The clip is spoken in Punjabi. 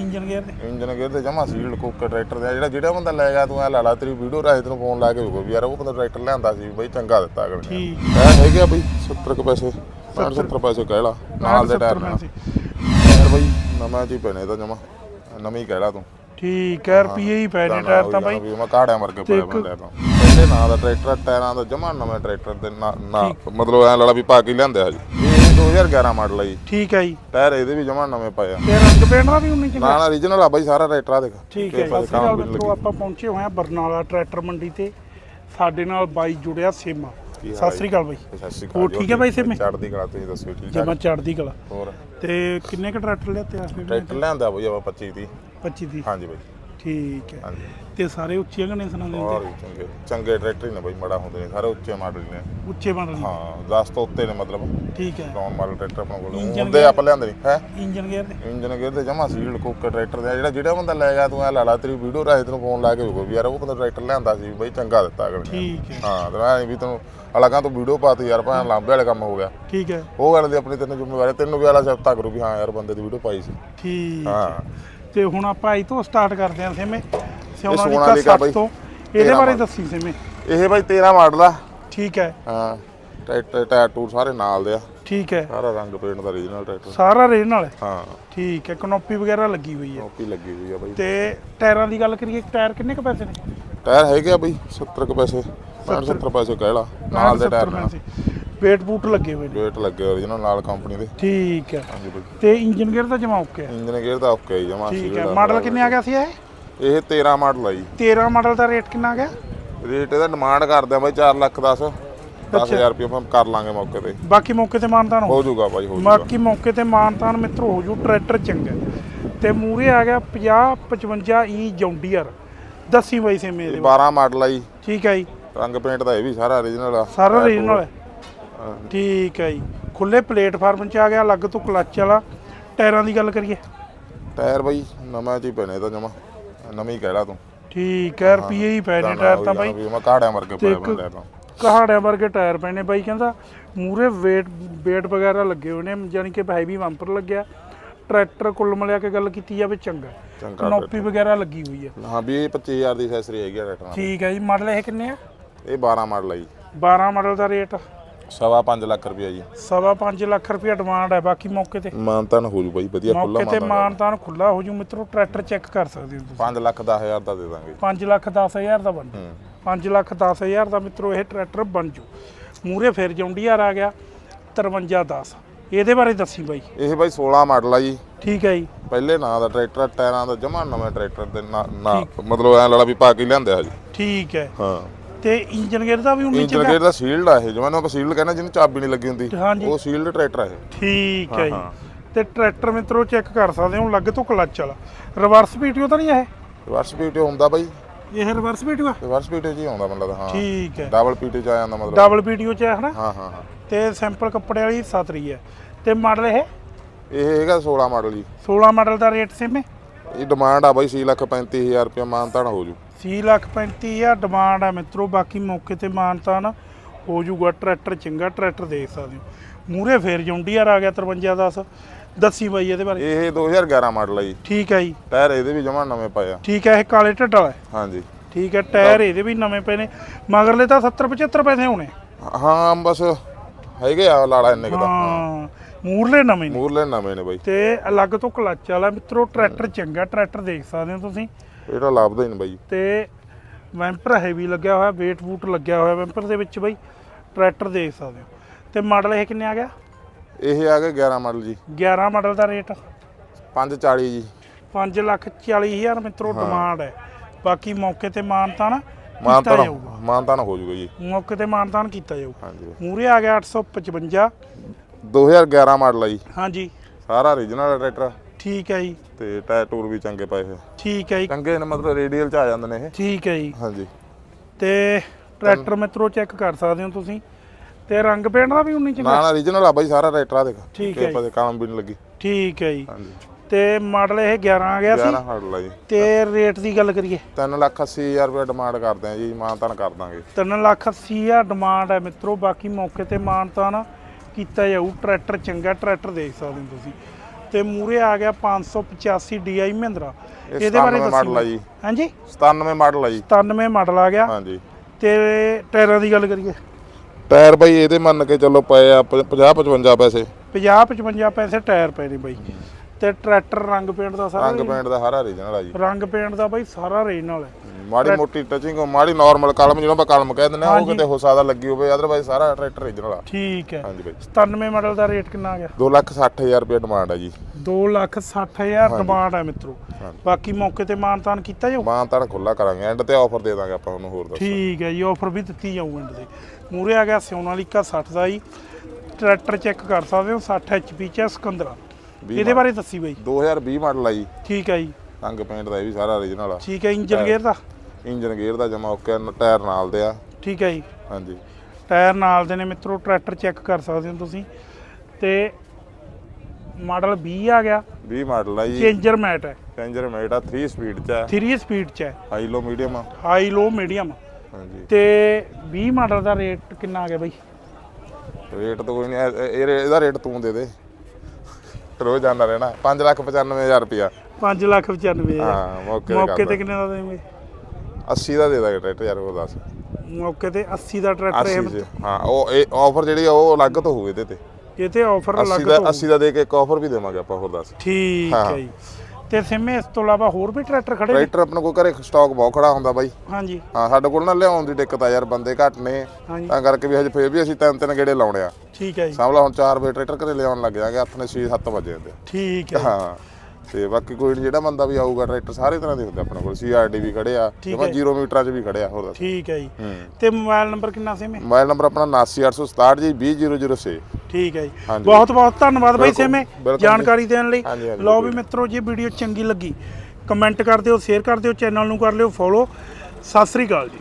ਇੰਜਨ ਗੇਅਰ ਤੇ? ਇੰਜਨ ਗੇਅਰ ਤੇ ਜਮਾ ਸੀਲਡ ਕੁੱਕ ਟਰੈਕਟਰ ਦਾ ਜਿਹੜਾ ਜਿਹੜਾ ਬੰਦਾ ਲੈ ਗਿਆ ਤੂੰ ਐ ਲਾ ਲਾ ਤੇਰੀ ਵੀਡੀਓ ਰਾਹੀਂ ਤੈਨੂੰ ਫੋਨ ਲਾ ਕੇ ਹੋਊਗਾ ਵੀ ਯਾਰ ਉਹ ਬੰਦਾ ਟਰੈਕਟਰ ਲਿਆਂਦਾ ਸੀ ਬਈ ਚੰਗਾ ਦਿੱਤਾ ਅਗਲੇ ਠੀਕ। ਐ ਹੈਗੇ ਆ ਬਈ 70 ਕੁ ਪੈਸੇ 60 70 ਪੈਸੇ ਕਹਿ ਲਾ ਨਾਲ ਦੇ ਟਾਇਰ ਨਾਲ ਟਾਇਰ ਬਈ ਨਵਾਂ ਜੀ ਪੈਣੇ ਤਾਂ ਜਮਾ ਨਵੀਂ ਕਹਿ ਲਾ ਤੂੰ। ਠੀਕ ਹੈ ਰੁਪਈਏ ਹੀ ਪੈ ਨੇ ਟਾਇਰ ਤਾਂ ਬਾਈ। ਮੈਂ ਕਾੜਿਆਂ ਵਰਗੇ ਤੇ ਪਏ ਇੱਕ- ਬੰਦੇ ਤਾਂ। ਨਾਂ ਦਾ ਟਰੈਕਟਰ ਟਾਇਰਾਂ ਦਾ ਜਮਾ ਨਵੇਂ ਟਰੈਕਟਰ ਦੇ ਨਾ ਮਤਲਬ ਐ ਲਾਲਾ ਵੀ ਪਾ ਕੇ ਲਿਆਂਦੇ ਆ ਜੀ 2011 ਮਾਡਲ ਆ ਜੀ। ਠੀਕ ਹੈ ਜੀ। ਟਾਇਰ ਇਹਦੇ ਵੀ ਜਮਾ ਨਵੇਂ ਪਏ ਆ। ਤੇ ਰੰਗ ਪੇਂਟ ਦਾ ਵੀ ਉਨੀ ਚੰਗਾ ਨਾ ਨਾ ਆ ਬਾਈ ਸਾਰਾ ਟਰੈਕਟਰ ਆ ਦੇਖ। ਠੀਕ ਹੈ ਸਤਿ ਸ਼੍ਰੀ ਅਕਾਲ ਮਿੱਤਰੋ ਆਪਾਂ ਪਹੁੰਚੇ ਹੋਏ ਆ ਬਰਨਾਲਾ ਟਰੈਕਟਰ ਮੰਡੀ ਤੇ। ਸਾਡੇ ਨਾਲ ਬਾਈ ਜੁੜਿਆ ਸੇਮਾ। ਸਤਿ ਸ਼੍ਰੀ ਅਕਾਲ ਬਾਈ। ਸਤਿ ਸ਼੍ਰੀ ਹੋਰ ਅਕਾਲ ਠੀਕ ਹੈ ਬਾਈ ਸੇਮੇ? ਚੜ੍ਹਦੀ ਕਲਾ ਤੁਸੀਂ ਦੱਸੋ ਠੀਕ ਜਮਾ ਠਾਕ ਚੜਦੀ ਕਲਾ। ਹੋਰ? ਤੇ ਕਿੰਨੇ ਕ ਟਰੈਕਟਰ ਲਿਆਤੇ ਆ ਟਰੈਕਟਰ ਲਿਆਂਦਾ ਬਈ ਆਪਾਂ 25 ਦੀ 25 ਦੀ ਹਾਂਜੀ ਬਾਈ। ਠੀਕ ਹੈ। ਹਾਂਜੀ। ਤੇ ਸਾਰੇ ਉੱਚੀਆਂ ਗਣੇ ਸੁਣਾ ਹੋਰ ਵੀ ਚੰਗੇ ਚੰਗੇ ਟਰੈਕਟਰ ਹੀ ਨੇ ਬਾਈ ਮੜਾ ਹੁੰਦੇ ਨੇ ਸਾਰੇ ਉੱਚੇ ਮਾਡਲ ਨੇ। ਉੱਚੇ ਮਾਡਲ ਹਾਂ 10 ਤੋਂ ਉੱਤੇ ਨੇ ਮਤਲਬ। ਠੀਕ ਹੈ। ਡਾਊਨ ਮਾਡਲ ਟਰੈਕਟਰ ਆਪਣੇ ਕੋਲ? ਹੁੰਦੇ ਆਪਾਂ ਲਿਆਂਦੇ ਨਹੀਂ ਹੈ? ਇੰਜਨ ਗੇਅਰ ਤੇ ਇੰਜਨ ਗੇਅਰ ਤੇ ਜਮਾ ਸੀਲਡ ਕੁੱਕ ਟਰੈਕਟਰ ਦਾ ਜਿਹੜਾ ਜਿਹੜਾ ਬੰਦਾ ਲੈ ਗਿਆ ਤੂੰ ਐ ਲਾ ਲਾ ਤੇਰੀ ਵੀਡੀਓ ਰਾਹੀਂ ਤੈਨੂੰ ਫੋਨ ਲਾ ਕੇ ਹੋਊਗਾ ਵੀ ਯਾਰ ਉਹ ਬੰਦਾ ਟਰੈਕਟਰ ਲਿਆਂਦਾ ਸੀ ਬਈ ਚੰਗਾ ਦਿੱਤਾ ਅਗਲੇ ਨੇ। ਠੀਕ ਹੈ। ਹਾਂ ਤੇ ਮੈਂ ਵੀ ਤੈਨੂੰ ਅਲੱਗਾਂ ਤੋਂ ਵੀਡੀਓ ਪਾਤੀ ਯਾਰ ਭਾਂ ਲਾਂਬੇ ਵਾਲੇ ਕੰਮ ਹੋ ਗਿਆ। ਠੀਕ ਹੈ। ਉਹ ਗੱਲ ਦੀ ਆਪਣੀ ਤੈਨੂੰ ਜ਼ਿੰਮੇਵਾਰੀ ਤੈਨੂੰ ਵੀ ਵਾਲਾ ਸ਼ਬਤਾ ਕਰੂ ਵੀ ਹਾਂ ਯਾਰ ਬੰਦੇ ਦੀ ਵੀਡੀਓ ਪਾਈ ਸੀ। ਠੀਕ ਹਾਂ। ਤੇ ਹੁਣ ਆਪਾਂ ਇਹ ਤੋਂ ਸਟਾਰਟ ਕਰਦੇ ਹਾਂ ਸੇਮੇ ਸਿਉਣਾ ਬਾਈ। 60 ਤੋਂ ਇਹਦੇ ਬਾਰੇ। ਦੱਸੀ ਸੇਮੇ। ਇਹ ਬਾਈ 13 ਮਾਡਲ ਆ। ਠੀਕ ਹੈ। ਹਾਂ ਟਰੈਕਟਰ ਟਾਇਰ ਟੂਰ ਸਾਰੇ ਨਾਲ ਦੇ ਆ। ਠੀਕ ਹੈ। ਸਾਰਾ ਰੰਗ ਪੇਂਟ ਦਾ ਰੀਜਨਲ ਟਰੈਕਟਰ। ਸਾਰਾ ਰੇਨ ਨਾਲ ਹੈ। ਹਾਂ। ਠੀਕ ਹੈ ਕਨੋਪੀ ਵਗੈਰਾ ਲੱਗੀ ਹੋਈ ਹੈ। ਕਾਪੀ ਲੱਗੀ ਹੋਈ ਆ ਬਾਈ। ਤੇ ਟਾਇਰਾਂ ਦੀ ਗੱਲ ਕਰੀਏ ਟਾਇਰ ਕਿੰਨੇ ਕ ਪੈਸੇ ਨੇ? ਟਾਇਰ ਹੈਗੇ ਆ ਬਾਈ 70 ਕੁ ਪੈਸੇ 60 70 ਪੈਸੇ ਕਹਿ ਲਾ। ਨਾਲ ਦੇ ਟਾਇਰ ਨਾਲ ਵੇਟ ਬੂਟ ਲੱਗੇ ਹੋਏ ਨੇ? ਵੇਟ ਲੱਗੇ ਓਰੀਜਨਲ ਨਾਲ ਕੰਪਨੀ ਦੇ। ਠੀਕ ਹੈ। ਹਾਂਜੀ ਬਾਈ। ਤੇ ਇੰਜਨ ਗੇਅਰ ਤਾਂ ਜਮਾ ਓਕੇ ਹੈ? ਇੰਜਨ ਗੇਅਰ ਦਾ ਓਕੇ ਜਮਾ ਠੀਕ ਹੈ। ਮਾਡਲ ਕਿੰਨੇ ਆ ਗਿਆ ਸੀ ਇਹ? ਇਹ 13 ਮਾਡਲ ਆ ਜੀ। 13 ਮਾਡਲ ਦਾ ਰੇਟ ਕਿੰਨਾ ਆ ਗਿਆ? ਰੇਟ ਇਹਦਾ ਡਿਮਾਂਡ ਕਰਦੇ ਆ ਬਾਈ 4 ਲੱਖ 10 10000 ਰੁਪਏ ਆਪਾਂ ਕਰ ਲਾਂਗੇ ਮੌਕੇ ਤੇ। ਬਾਕੀ ਮੌਕੇ ਤੇ ਮਾਨਤਾਨ ਹੋ ਜਾਊਗਾ ਬਾਈ ਹੋ ਜਾਊਗਾ। ਬਾਕੀ ਮੌਕੇ ਤੇ ਮਾਨਤਾਨ ਮਿੱਤਰੋ ਹੋ ਜੂ ਟਰੈਕਟਰ ਚੰਗਾ। ਤੇ ਮੂਰੇ ਆ ਗਿਆ 50 55 ਈ ਜੌਂਡੀਅਰ। ਦੱਸੀ ਬਾਈ ਸੇਮੇ ਦੇ 12 ਮਾਡਲ ਆ ਜੀ। ਠੀਕ ਹੈ ਜੀ। ਰੰਗ ਪੇਂਟ ਦਾ ਇਹ ਵੀ ਸਾਰਾ ਓਰੀਜਨਲ ਆ। ਸਾਰਾ ਰੀਜਨਲ ਹੈ। ਠੀਕ ਹੈ ਜੀ। ਖੁੱਲੇ ਪਲੇਟਫਾਰਮ ਚ ਆ ਗਿਆ ਅਲੱਗ ਤੋਂ ਕਲੱਚ ਵਾਲਾ। ਟਾਇਰਾਂ ਦੀ ਗੱਲ ਕਰੀਏ। ਟਾਇਰ ਬਾਈ ਨਵਾਂ ਚ ਹੀ ਪੈਣੇ ਤਾਂ ਜਮਾ। ਨਵੀਂ ਕਹਿ ਲਾ ਤੂੰ। ਠੀਕ ਹੈ ਰੁਪਈਏ ਹੀ ਪੈ ਨੇ ਟਾਇਰ ਤਾਂ ਬਾਈ। ਮੈਂ ਕਾੜਿਆਂ ਵਰਗੇ ਪਏ ਬੰਦੇ ਤਾਂ। ਕਹਾੜਿਆਂ ਵਰਗੇ ਟਾਇਰ ਪੈਣੇ ਬਾਈ ਕਹਿੰਦਾ ਮੂਰੇ ਵੇਟ ਵੇਟ ਵਗੈਰਾ ਲੱਗੇ ਹੋਏ ਨੇ ਯਾਨੀ ਕਿ ਹੈਵੀ ਬੰਪਰ ਲੱਗਿਆ। ਟਰੈਕਟਰ ਕੁੱਲ ਮਿਲਿਆ ਕੇ ਗੱਲ ਕੀਤੀ ਜਾਵੇ ਚੰਗਾ। ਨੋਪੀ ਵਗੈਰਾ ਲੱਗੀ ਹੋਈ ਹੈ। ਹਾਂ ਵੀ ਇਹ 25000 ਦੀ ਐਕਸੈਸਰੀ ਹੈਗੀ ਆ ਟਰੈਕਟਰ ਠੀਕ ਹੈ ਜੀ ਮਾਡਲ ਇਹ ਕਿੰਨੇ ਆ? ਇਹ 12 ਮਾਡਲ ਆ ਜੀ। 12 ਮਾਡਲ ਦਾ ਰੇਟ ਸਵਾ 5 ਲੱਖ ਰੁਪਏ ਜੀ। ਸਵਾ ਪੰਜ ਲੱਖ ਰੁਪਏ ਡਿਮਾਂਡ ਹੈ ਬਾਕੀ ਮੌਕੇ ਤੇ। ਮਾਨਤਾਨ ਹੋ ਜੂ ਬਾਈ ਵਧੀਆ ਖੁੱਲਾ ਮੌਕੇ ਤੇ ਮਾਨਤਾਨ ਖੁੱਲਾ ਹੋ ਜੂ ਮਿੱਤਰੋ ਟਰੈਕਟਰ ਚੈੱਕ ਕਰ ਸਕਦੇ ਹੋ ਤੁਸੀਂ। 5 ਲੱਖ 10000 ਦਾ ਦੇ ਦਾਂਗੇ। 5 ਲੱਖ 10000 ਦਾ ਬਣ ਹੂੰ। 5 ਲੱਖ 10000 ਦਾ ਮਿੱਤਰੋ ਇਹ ਟਰੈਕਟਰ ਬਣ ਜੂ। ਮੂਰੇ ਫਿਰ ਜੌਂਡੀਆਰ ਆ ਗਿਆ 5310 ਇਹਦੇ ਬਾਰੇ ਦੱਸੀ ਬਾਈ। ਇਹ ਬਾਈ 16 ਮਾਡਲ ਆ ਜੀ। ਠੀਕ ਹੈ ਜੀ। ਪਹਿਲੇ ਨਾਂ ਦਾ ਟਰੈਕਟਰ ਟਾਇਰਾਂ ਦਾ ਜਮਾ ਨਵੇਂ ਟਰੈਕਟਰ ਦੇ ਨਾ ਨਾ ਮਤਲਬ ਐ ਲਾਲਾ ਵੀ ਪਾ ਕੇ ਹੀ ਲਿਆਂਦੇ ਆ ਜੀ। ਠੀਕ ਹੈ। ਹਾਂ। ਤੇ ਇੰਜਨ ਗੇਅਰ ਦਾ ਵੀ ਉਨੀ ਇੰਜਨ ਚੰਗਾ ਗੇਅਰ ਦਾ ਸੀਲਡ ਆ ਇਹ ਜਿਵੇਂ ਆਪਾਂ ਸੀਲਡ ਕਹਿੰਦੇ ਜਿਹਨੂੰ ਚਾਬੀ ਨਹੀਂ ਲੱਗੀ ਹੁੰਦੀ ਹਾਂਜੀ। ਉਹ ਸੀਲਡ ਟਰੈਕਟਰ ਆ ਇਹ। ਠੀਕ ਹੈ ਜੀ। ਹਾਂ। ਤੇ ਟਰੈਕਟਰ ਮਿੱਤਰੋ ਚੈੱਕ ਕਰ ਸਕਦੇ ਹੋ ਲੱਗ ਤੋਂ ਕਲੱਚ ਵਾਲਾ। ਰਿਵਰਸ ਪੀਟੀਓ ਤਾਂ ਨਹੀਂ ਇਹ? ਰਿਵਰਸ ਪੀਟੀਓ ਹੁੰਦਾ ਬਾਈ। ਇਹ ਰਿਵਰਸ ਪੀਟੀਓ ਆ ਰਿਵਰਸ ਪੀਟੀਓ ਜੀ ਆਉਂਦਾ ਲੱਗਦਾ ਹਾਂ। ਠੀਕ ਹੈ। ਡਬਲ ਪੀਟੀਓ ਚ ਆ ਜਾਂਦਾ ਮਤਲਬ। ਡਬਲ ਪੀਟੀਓ ਚ ਹੈ ਹਨਾ? ਹਾਂ ਹਾਂ ਹਾਂ। ਤੇ ਸਿੰਪਲ ਕੱਪੜੇ ਵਾਲੀ ਸਤਰੀ ਹੈ। ਤੇ ਮਾਡਲ ਇਹ? ਇਹ ਹੈਗਾ 16 ਮਾਡਲ ਜੀ। 16 ਮਾਡਲ ਦਾ ਰੇਟ ਸੇਮੇ ਇਹ ਡਿਮਾਂਡ ਆ ਬਾਈ 6 ਲੱਖ 35000 ਰੁਪਏ ਮਾਨਤਾਨ ਹੋ ਜੂ। 30 ਲੱਖ 35000 ਡਿਮਾਂਡ ਹੈ ਮਿੱਤਰੋ ਬਾਕੀ ਮੌਕੇ ਤੇ ਮਾਨਤਾਨ ਹੋ ਜਾਊਗਾ ਟਰੈਕਟਰ ਚੰਗਾ ਟਰੈਕਟਰ ਦੇਖ ਸਕਦੇ ਹੋ। ਮੂਰੇ ਫੇਰ ਜੌਂਡੀਆਰ ਆ ਗਿਆ 5310 ਦੱਸੀ ਬਾਈ ਇਹਦੇ ਬਾਰੇ। ਇਹ 2011 ਮਾਡਲ ਆ ਜੀ। ਠੀਕ ਹੈ ਜੀ। ਟਾਇਰ ਇਹਦੇ ਵੀ ਜਮਾ ਨਵੇਂ ਪਏ ਆ। ਠੀਕ ਹੈ ਇਹ ਕਾਲੇ ਢੱਡ ਵਾਲਾ ਹੈ। ਹਾਂਜੀ। ਠੀਕ ਹੈ ਟਾਇਰ ਇਹਦੇ ਵੀ ਨਵੇਂ ਪਏ ਨੇ। ਮਗਰਲੇ ਤਾਂ 70 75 ਪੈਸੇ ਹੋਣੇ। ਹਾਂ ਬਸ ਹੈਗੇ ਆ ਲਾਲਾ ਇੰਨੇ ਕੁ ਦਾ ਹਾਂ। ਮੂਰਲੇ ਨਵੇਂ ਨੇ। ਮੂਰਲੇ ਨਵੇਂ ਨੇ ਬਾਈ। ਤੇ ਅਲੱਗ ਤੋਂ ਕਲੱਚ ਵਾਲਾ ਮਿੱਤਰੋ ਟਰੈਕਟਰ ਚੰਗਾ ਟਰੈਕਟਰ ਦੇਖ ਸਕਦੇ ਹੋ ਤੁਸੀਂ। ਇਹਦਾ ਲੱਭਦਾ ਹੀ ਨਹੀਂ ਬਾਈ। ਤੇ ਵੈਂਪਰ ਹੈਵੀ ਲੱਗਿਆ ਹੋਇਆ ਵੇਟ ਬੂਟ ਲੱਗਿਆ ਹੋਇਆ ਵੈਂਪਰ ਦੇ ਵਿੱਚ ਬਈ। ਟਰੈਕਟਰ ਦੇਖ ਸਕਦੇ ਹੋ। ਤੇ ਮਾਡਲ ਇਹ ਕਿੰਨੇ ਆ ਗਿਆ? ਇਹ ਆ ਗਿਆ 11 ਮਾਡਲ ਜੀ। 11 ਮਾਡਲ ਦਾ ਰੇਟ। 540 ਜੀ। 5 ਲੱਖ 40 ਹਜ਼ਾਰ ਮਿੱਤਰੋ ਡਿਮਾਂਡ ਹੈ। ਬਾਕੀ ਮੌਕੇ ਤੇ ਮਾਨਤਾਨ ਕੀਤਾ ਮਾਨਤਾਨ ਜਾਊਗਾ। ਮਾਨਤਾਨ ਹੋ ਜੂਗਾ ਜੀ। ਮੌਕੇ ਤੇ ਮਾਨਤਾਨ ਕੀਤਾ ਜਾਊ ਹਾਂਜੀ। ਮੂਰੇ ਆ ਗਿਆ 855 2011 ਮਾਡਲ ਆ ਜੀ। ਹਾਂਜੀ। ਸਾਰਾ ਓਰੀਜਨਲ ਟਰੈਕਟਰ ਠੀਕ ਹੈ ਜੀ। ਤੇ ਟਾਇਰ ਟੂਰ ਵੀ ਚੰਗੇ ਪਏ ਹੋਏ ਠੀਕ ਹੈ ਜੀ। ਚੰਗੇ ਨੇ ਮਤਲਬ ਰੇਡੀਅਲ ਚ ਆ ਜਾਂਦੇ ਨੇ ਇਹ। ਠੀਕ ਹੈ ਜੀ। ਹਾਂਜੀ। ਤੇ ਟਰੈਕਟਰ ਮਿੱਤਰੋ ਚੈੱਕ ਕਰ ਸਕਦੇ ਹੋ ਤੁਸੀਂ। ਤੇ ਰੰਗ ਪੇਂਟ ਦਾ ਵੀ ਉਨੀ ਚੰਗਾ? ਨਾ ਨਾ ਓਰੀਜਨਲ ਆ ਬਾਈ ਸਾਰਾ ਟਰੈਕਟਰ ਆ ਦੇਖ। ਠੀਕ ਹੈ ਆਪਾਂ ਦੇ ਕੰਮ ਵੀ ਨਹੀਂ ਲੱਗੀ। ਠੀਕ ਹੈ ਜੀ। ਹਾਂਜੀ। ਤੇ ਮਾਡਲ ਇਹ 11 ਆ ਗਿਆ ਸੀ। 11 ਮਾਡਲ ਆ ਜੀ। ਤੇ ਰੇਟ ਦੀ ਗੱਲ ਕਰੀਏ। 3 ਲੱਖ 80 ਹਜ਼ਾਰ ਰੁਪਏ ਡਿਮਾਂਡ ਕਰਦੇ ਆ ਜੀ ਮਾਨਤਾਨ ਕਰ ਦਾਂਗੇ। 3 ਲੱਖ 80 ਹਜ਼ਾਰ ਡਿਮਾਂਡ ਹੈ ਮਿੱਤਰੋ ਬਾਕੀ ਮੌਕੇ ਤੇ ਮਾਨਤਾਨ ਕੀਤਾ ਜਾਊ ਟਰੈਕਟਰ ਚੰਗਾ ਟਰੈਕਟਰ ਦੇਖ ਸਕਦੇ ਹੋ ਤੁਸੀਂ। ਤੇ ਮੂਰੇ ਆ ਗਿਆ 585 DI ਮਹਿੰਦਰਾ। ਇਹ ਇਹਦੇ ਬਾਰੇ 97 ਮਾਡਲ ਆ ਜੀ। ਹਾਂਜੀ? 97 ਮਾਡਲ ਆ ਜੀ। 97 ਮਾਡਲ ਆ ਗਿਆ। ਹਾਂਜੀ। ਤੇ ਟਾਇਰਾਂ ਦੀ ਗੱਲ ਕਰੀਏ। ਟਾਇਰ ਬਾਈ ਇਹਦੇ ਮੰਨ ਕੇ ਚੱਲੋ ਪਏ ਆ 50 55 ਪੈਸੇ। 50 55 ਪੈਸੇ ਟਾਇਰ ਪਏ ਨੇ ਬਾਈ। ਤੇ ਟਰੈਕਟਰ ਰੰਗ ਪੇਂਟ ਦਾ ਸਾਰਾ ਰੰਗ ਪੈਂਟ ਦਾ ਹਰਾ ਰੀਜਨਲ ਆ ਜੀ। ਰੰਗ ਪੇਂਟ ਦਾ ਬਾਈ ਸਾਰਾ ਰੀਜਨਲ ਹੈ। ਮਾੜੀ ਮੋਟੀ ਟਚਿੰਗ ਮਾੜੀ ਨਾਰਮਲ ਕਲਮ ਜਿਹਨੂੰ ਆਪਾਂ ਕਲਮ ਕਹਿ ਦਿੰਦੇ ਆ ਉਹ। ਕਿਤੇ ਹੋ ਸਕਦਾ ਲੱਗੀ ਹੋਵੇ ਅਦਰਵਾਈਜ਼ ਸਾਰਾ ਟਰੈਕਟਰ ਰੀਜਨਲ ਆ। ਠੀਕ ਹੈ। ਹਾਂਜੀ ਬਾਈ। 97 ਮਾਡਲ ਦਾ ਰੇਟ ਕਿੰਨਾ ਆ ਗਿਆ? 260000 ਰੁਪਏ ਡਿਮਾਂਡ ਆ ਜੀ। 2 ਲੱਖ 60000 ਡਿਮਾਂਡ ਹੈ ਮਿੱਤਰੋ। ਬਾਕੀ ਮੌਕੇ ਤੇ ਮਾਨਤਾਨ ਕੀਤਾ ਜਾਊ? ਮਾਂ ਤਾਂ ਖੁੱਲਾ ਕਰਾਂਗੇ ਐਂਡ ਤੇ ਆਫਰ ਦੇ ਦਾਂਗੇ ਆਪਾਂ ਉਹਨੂੰ ਹੋਰ ਦੱਸੋ। ਠੀਕ ਹੈ ਜੀ ਆਫਰ ਵੀ ਦਿੱਤੀ ਜਾਊ ਐਂਡ ਤੇ। ਮੂਰੇ ਆ ਗਿਆ ਸੋਨਾਲੀਕਾ 60 ਦਾ ਜੀ। ਟਰੈਕਟਰ ਚੈੱਕ ਕਰ ਸਕਦੇ ਹੋ 60 ਐਚਪੀ ਚ ਸਿਕੰਦਰਾ। ਇਹਦੇ ਬਾਰੇ ਦੱਸੀ ਬਾਈ। 2020 ਮਾਡਲ ਆ ਜੀ। ਠੀਕ ਹੈ ਜੀ। ਰੰਗ ਪੇਂਟ ਦਾ ਇਹ ਵੀ ਸਾਰਾ ਰੀਜਨਲ ਆ। ਠੀਕ ਹੈ ਇੰਜਨ ਗੇਅਰ ਦਾ? ਇੰਜਨ ਗੇਅਰ ਦਾ ਜਮਾ ਓਕੇ ਟਾਇਰ ਨਾਲ ਦੇ ਆ। ਠੀਕ ਹੈ ਜੀ। ਹਾਂਜੀ। ਟਾਇਰ ਨਾਲ ਦੇ ਨੇ ਮਿੱਤਰੋ ਟਰੈਕਟਰ ਚੈੱਕ ਕਰ ਸਕਦੇ ਹੋ ਤੁਸੀਂ। ਤੇ ਮਾਡਲ 20 ਆ ਗਿਆ। 20 ਮਾਡਲ ਆ ਜੀ। ਚੇਂਜਰ ਮੈਟ ਹੈ। ਚੇਂਜਰ ਮੇਟ ਆ 3 ਸਪੀਡ ਚ ਆ 3 ਸਪੀਡ ਚ ਹੈ। ਹਾਈ ਲੋ ਮੀਡੀਅਮ ਆ। ਹਾਈ ਲੋ ਮੀਡੀਅਮ ਹਾਂਜੀ। ਤੇ 20 ਮਾਡਲ ਦਾ ਰੇਟ ਕਿੰਨਾ ਆ ਗਿਆ ਬਾਈ? ਰੇਟ ਤਾਂ ਕੋਈ ਨਹੀਂ ਇਹ- ਇਹ- ਇਹਦਾ ਰੇਟ ਤੂੰ ਦੇ ਦੇ। ਰੋਜ਼ ਜਾਂਦਾ ਰਹਿਣਾ। 595000 ਰੁਪਿਆ 5 ਲੱਖ 95 ਹਾਂ ਮੌਕੇ ਤੇ ਕਿੰਨੇ ਦਾ ਦੇਵਾਂਗੇ? 80 ਦਾ ਦੇ ਦਾਂਗੇ ਟਰੈਕਟਰ ਯਾਰ ਉਹ ਦੱਸ। ਮੌਕੇ ਤੇ 80 ਦਾ ਟਰੈਕਟਰ 80 ਇਹ ਚ ਹਾਂ ਉਹ ਇਹ ਆਫਰ ਜਿਹੜੀ ਆ ਉਹ ਅਲੱਗ ਤੋਂ ਹੋਊ ਇਹਦੇ ਤੇ। ਇਹ ਤੇ ਆਫਰ 80 ਅਲੱਗ ਦਾ ਤੋਂ 80 ਦਾ ਦੇ ਕੇ ਇੱਕ ਆਫਰ ਵੀ ਦੇਵਾਂਗੇ ਆਪਾਂ ਹੋਰ ਦੱਸ। ਠੀਕ ਹਾਂ। ਹੈ ਜੀ। ਤੇ ਸਿਮੇ ਇਸ ਤੋਂ ਇਲਾਵਾ ਹੋਰ ਵੀ ਟਰੈਕਟਰ ਖੜੇ ਨੇ? ਟਰੈਕਟਰ ਆਪਣੇ ਕੋਲ ਘਰੇ ਸਟਾਕ ਬਹੁਤ ਖੜਾ ਹੁੰਦਾ ਬਾਈ। ਹਾਂਜੀ। ਹਾਂ ਸਾਡੇ ਕੋਲ ਨਾ ਲਿਆਉਣ ਦੀ ਦਿੱਕਤ ਆ ਯਾਰ ਬੰਦੇ ਘੱਟ ਨੇ। ਹਾਂਜੀ। ਤਾਂ ਕਰਕੇ ਵੀ ਹਜੇ ਫੇਰ ਵੀ ਅਸੀਂ ਤਿੰਨ ਤਿੰਨ ਗੇੜੇ ਲਾਉਣੇ ਆ। ਠੀਕ ਹੈ ਜੀ। ਸਾਹਮਣਾ ਹੁਣ 4 ਵਜੇ ਟਰੈਕਟਰ ਘਰੇ ਲਿਆਉਣ ਲੱਗ ਜਾਗੇ ਹੱਥ ਨੇ 6 7 ਵਜੇ ਹੁੰਦੇ ਠੀਕ ਹੈ ਹਾਂ। ਤੇ ਬਾਕੀ ਕੋਈ ਜਿਹੜਾ ਬੰਦਾ ਵੀ ਆਊਗਾ ਟਰੈਕਟਰ ਸਾਰੇ ਤਰ੍ਹਾਂ ਦੇ ਹੁੰਦੇ ਆਪਣੇ ਕੋਲ। ਸੀਆਰਡੀ ਵੀ ਖੜੇ ਆ ਠੀਕ ਜਿਵੇਂ ਹੈ। 0 ਮੀਟਰਾਂ 'ਚ ਵੀ ਖੜੇ ਆ ਹੋਰ ਦੱਸ। ਠੀਕ ਹੈ ਜੀ। ਹੂੰ। ਤੇ ਮੋਬਾਈਲ ਨੰਬਰ ਕਿੰਨਾ ਸਿਮੇ ਮੋਬਾਈਲ ਨੰਬਰ ਆਪਣਾ 7967 ਜੀ 20006 ਠੀਕ ਹੈ ਜੀ। ਹਾਂਜੀ। ਬਹੁਤ ਬਹੁਤ ਧੰਨਵਾਦ ਬਾਈ ਬਿਲਕੁਲ, ਸਿਮੇ। ਬਿਲਕੁਲ ਜੀ। ਜਾਣਕਾਰੀ ਦੇਣ ਲਈ। ਹਾਂਜੀ, ਹਾਂਜੀ, ਲਓ ਬਿਲਕੁਲ। ਵੀ ਮਿੱਤਰੋ ਜੇ ਵੀਡੀਓ ਚੰਗੀ ਲੱਗੀ ਕਮੈਂਟ ਕਰ ਦਿਓ ਸ਼ੇਅਰ ਕਰ ਦਿਓ ਚੈਨਲ ਨੂੰ ਕਰ ਲਿਓ ਫੋਲੋ। ਸਤਿ ਸ੍ਰੀ ਅਕਾਲ ਜੀ।